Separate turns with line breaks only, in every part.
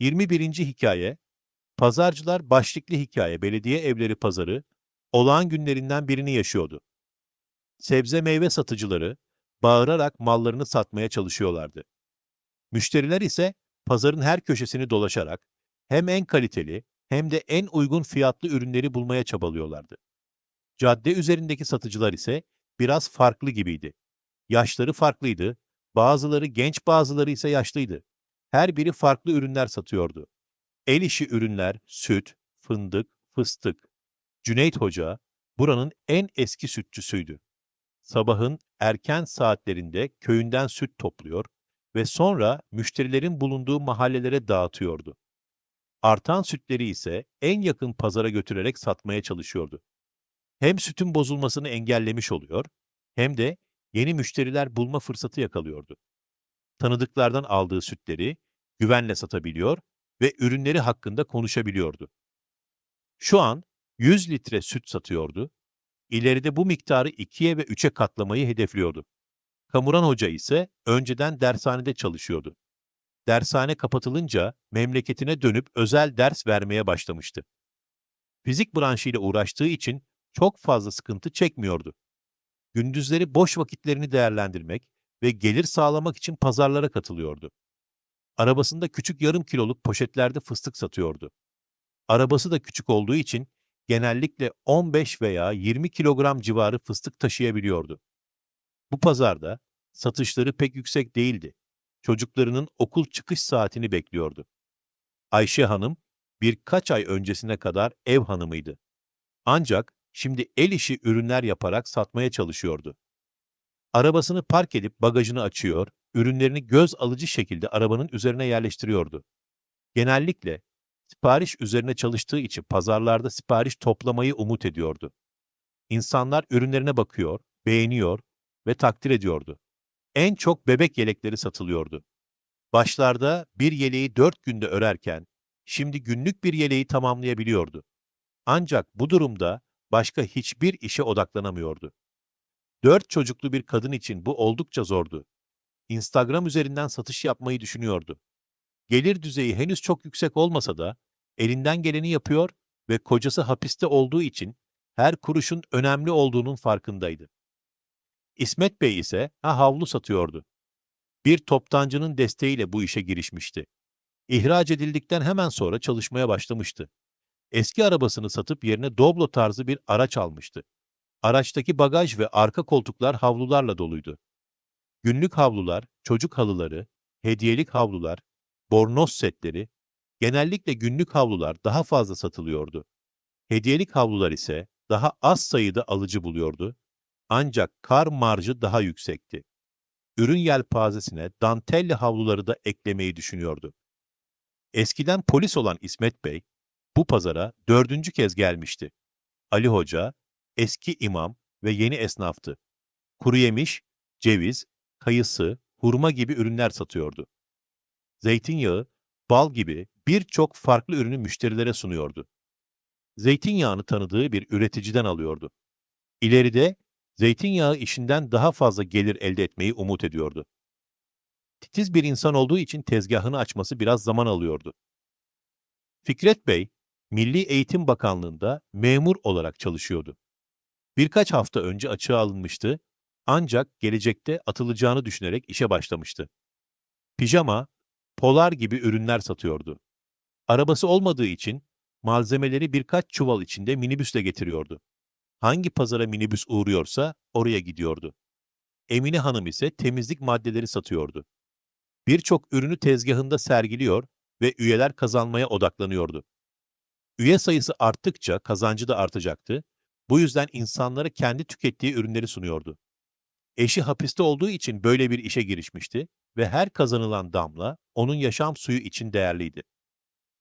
21. hikaye Pazarcılar Başlıklı Hikaye Belediye Evleri Pazarı olağan günlerinden birini yaşıyordu. Sebze meyve satıcıları bağırarak mallarını satmaya çalışıyorlardı. Müşteriler ise pazarın her köşesini dolaşarak hem en kaliteli hem de en uygun fiyatlı ürünleri bulmaya çabalıyorlardı. Cadde üzerindeki satıcılar ise biraz farklı gibiydi. Yaşları farklıydı, bazıları genç bazıları ise yaşlıydı. Her biri farklı ürünler satıyordu. El işi ürünler, süt, fındık, fıstık. Cüneyt Hoca buranın en eski sütçüsüydü. Sabahın erken saatlerinde köyünden süt topluyor ve sonra müşterilerin bulunduğu mahallelere dağıtıyordu. Artan sütleri ise en yakın pazara götürerek satmaya çalışıyordu. Hem sütün bozulmasını engellemiş oluyor hem de yeni müşteriler bulma fırsatı yakalıyordu. Tanıdıklardan aldığı sütleri güvenle satabiliyor ve ürünleri hakkında konuşabiliyordu. Şu an 100 litre süt satıyordu. İleride bu miktarı ikiye ve üçe katlamayı hedefliyordu. Kamuran Hoca ise önceden dershanede çalışıyordu. Dershane kapatılınca memleketine dönüp özel ders vermeye başlamıştı. Fizik branşıyla uğraştığı için çok fazla sıkıntı çekmiyordu. Gündüzleri boş vakitlerini değerlendirmek ve gelir sağlamak için pazarlara katılıyordu. Arabasında küçük yarım kiloluk poşetlerde fıstık satıyordu. Arabası da küçük olduğu için genellikle 15 veya 20 kilogram civarı fıstık taşıyabiliyordu. Bu pazarda satışları pek yüksek değildi. Çocuklarının okul çıkış saatini bekliyordu. Ayşe Hanım birkaç ay öncesine kadar ev hanımıydı. Ancak şimdi el işi ürünler yaparak satmaya çalışıyordu. Arabasını park edip bagajını açıyor, ürünlerini göz alıcı şekilde arabanın üzerine yerleştiriyordu. Genellikle sipariş üzerine çalıştığı için pazarlarda sipariş toplamayı umut ediyordu. İnsanlar ürünlerine bakıyor, beğeniyor ve takdir ediyordu. En çok bebek yelekleri satılıyordu. Başlarda bir yeleği dört günde örerken, şimdi günlük bir yeleği tamamlayabiliyordu. Ancak bu durumda başka hiçbir işe odaklanamıyordu. Dört çocuklu bir kadın için bu oldukça zordu. Instagram üzerinden satış yapmayı düşünüyordu. Gelir düzeyi henüz çok yüksek olmasa da elinden geleni yapıyor ve kocası hapiste olduğu için her kuruşun önemli olduğunun farkındaydı. İsmet Bey ise ha havlu satıyordu. Bir toptancının desteğiyle bu işe girişmişti. İhraç edildikten hemen sonra çalışmaya başlamıştı. Eski arabasını satıp yerine Doblo tarzı bir araç almıştı. Araçtaki bagaj ve arka koltuklar havlularla doluydu. Günlük havlular, çocuk halıları, hediyelik havlular, bornoz setleri, genellikle günlük havlular daha fazla satılıyordu. Hediyelik havlular ise daha az sayıda alıcı buluyordu ancak kar marjı daha yüksekti. Ürün yelpazesine dantelli havluları da eklemeyi düşünüyordu. Eskiden polis olan İsmet Bey, bu pazara dördüncü kez gelmişti. Ali Hoca, eski imam ve yeni esnaftı. Kuru yemiş, ceviz, kayısı, hurma gibi ürünler satıyordu. Zeytinyağı, bal gibi birçok farklı ürünü müşterilere sunuyordu. Zeytinyağını tanıdığı bir üreticiden alıyordu. İleride zeytinyağı işinden daha fazla gelir elde etmeyi umut ediyordu. Titiz bir insan olduğu için tezgahını açması biraz zaman alıyordu. Fikret Bey, Milli Eğitim Bakanlığı'nda memur olarak çalışıyordu. Birkaç hafta önce açığa alınmıştı ancak gelecekte atılacağını düşünerek işe başlamıştı. Pijama, polar gibi ürünler satıyordu. Arabası olmadığı için malzemeleri birkaç çuval içinde minibüsle getiriyordu. Hangi pazara minibüs uğruyorsa oraya gidiyordu. Emine Hanım ise temizlik maddeleri satıyordu. Birçok ürünü tezgahında sergiliyor ve üyeler kazanmaya odaklanıyordu. Üye sayısı arttıkça kazancı da artacaktı. Bu yüzden insanlara kendi tükettiği ürünleri sunuyordu. Eşi hapiste olduğu için böyle bir işe girişmişti ve her kazanılan damla onun yaşam suyu için değerliydi.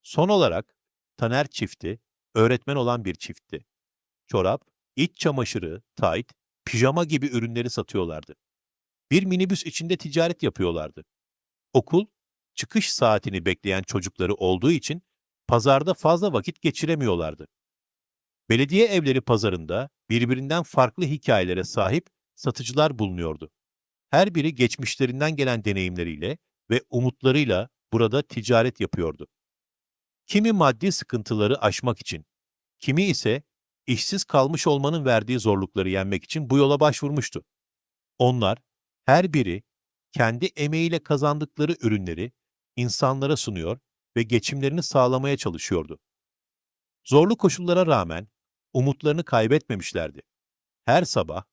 Son olarak Taner çifti, öğretmen olan bir çiftti. Çorap, iç çamaşırı, tayt, pijama gibi ürünleri satıyorlardı. Bir minibüs içinde ticaret yapıyorlardı. Okul, çıkış saatini bekleyen çocukları olduğu için pazarda fazla vakit geçiremiyorlardı. Belediye evleri pazarında birbirinden farklı hikayelere sahip satıcılar bulunuyordu. Her biri geçmişlerinden gelen deneyimleriyle ve umutlarıyla burada ticaret yapıyordu. Kimi maddi sıkıntıları aşmak için, kimi ise işsiz kalmış olmanın verdiği zorlukları yenmek için bu yola başvurmuştu. Onlar her biri kendi emeğiyle kazandıkları ürünleri insanlara sunuyor ve geçimlerini sağlamaya çalışıyordu. Zorlu koşullara rağmen umutlarını kaybetmemişlerdi. Her sabah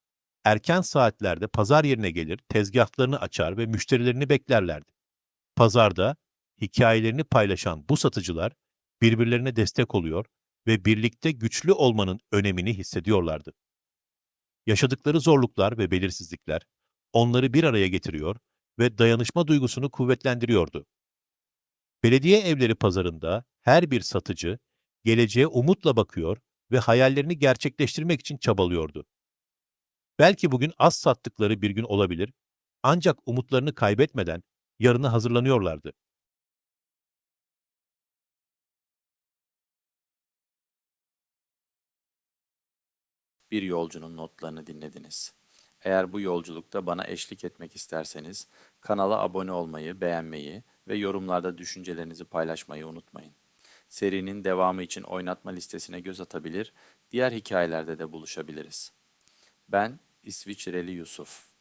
erken saatlerde pazar yerine gelir, tezgahlarını açar ve müşterilerini beklerlerdi. Pazarda hikayelerini paylaşan bu satıcılar birbirlerine destek oluyor ve birlikte güçlü olmanın önemini hissediyorlardı. Yaşadıkları zorluklar ve belirsizlikler onları bir araya getiriyor ve dayanışma duygusunu kuvvetlendiriyordu. Belediye evleri pazarında her bir satıcı geleceğe umutla bakıyor ve hayallerini gerçekleştirmek için çabalıyordu. Belki bugün az sattıkları bir gün olabilir ancak umutlarını kaybetmeden yarına hazırlanıyorlardı.
Bir yolcunun notlarını dinlediniz. Eğer bu yolculukta bana eşlik etmek isterseniz kanala abone olmayı, beğenmeyi ve yorumlarda düşüncelerinizi paylaşmayı unutmayın. Serinin devamı için oynatma listesine göz atabilir, diğer hikayelerde de buluşabiliriz. Ben İsviçreli Yusuf.